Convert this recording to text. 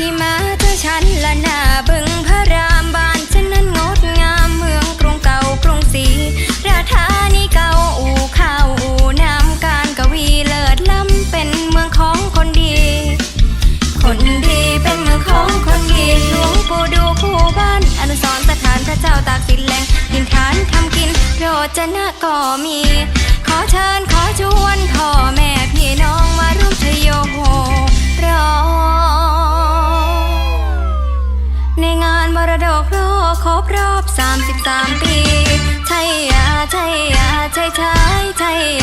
ที่มาเธอฉันละหน้าบึงพระรามบานฉันนั้นงดงามเมืองกรุงเก่ากรุงศรีราธานีเก่าอู่ข้าวอู่น้ำการกวีเลิศล้ำเป็นเมืองของคนดี คนดีเป็นเมืองของคนดีหลวงปู่ดูคู่บ้านอนุสรสถานพระเจ้าตากสินแหลงดินฐานทำกินโรจนะก็มี ขอเชิญขอชวนพ่อ มรดกโลกครบรอบ 33 ปี ใช่ยาใช่ยาใช่ใช่